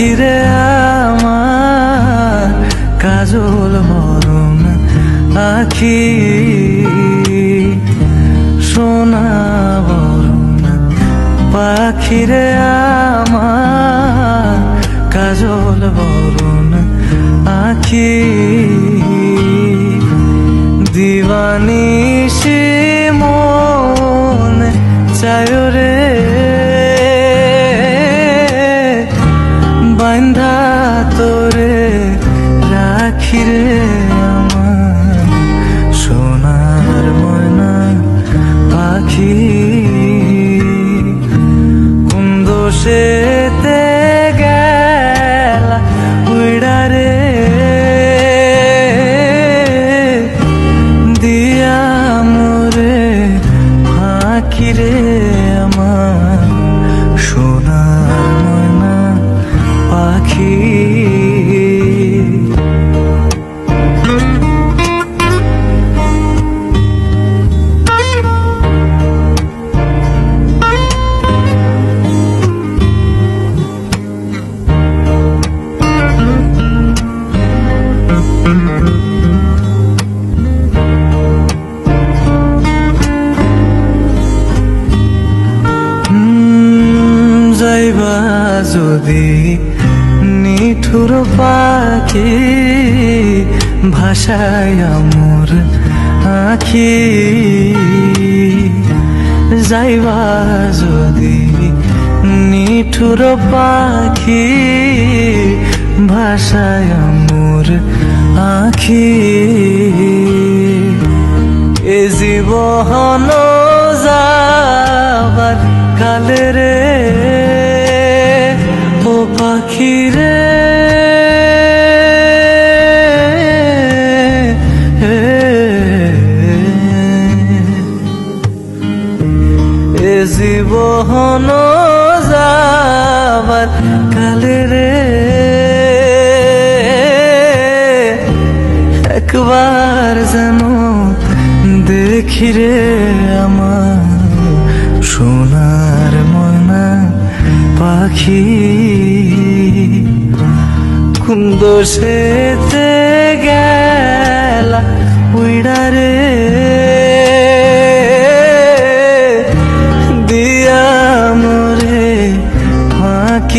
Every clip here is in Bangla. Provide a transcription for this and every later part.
পাখিরে আমার কাজল বরণ আখি সোনা বরণ। পাখিরে আমার কাজল বরণ আখি। দিবানিসি মন চায় পাখি কুন্দ যদি নিঠুর পাখি ভাষায় আমর আখি, যাইবা যদি নিঠুর পাখি ভাষায় আমর আখি। এ জীবন যাবার কালে জীবন যাবার কালে রে। একবার যেন দেখি রে আমার সোনার ময়না পাখি। কুন্দ সেতে গেলা উইড়া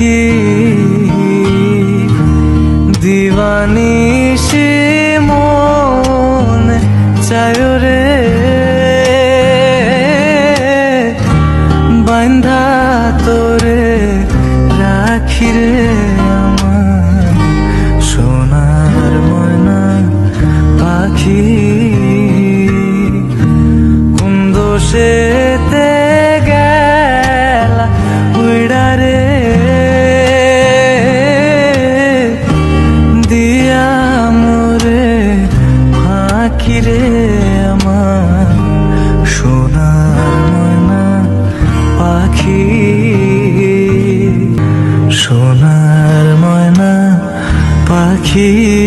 আখি দিবানিসি রে আমার সোনার ময়না পাখি। সোনার ময়না পাখি।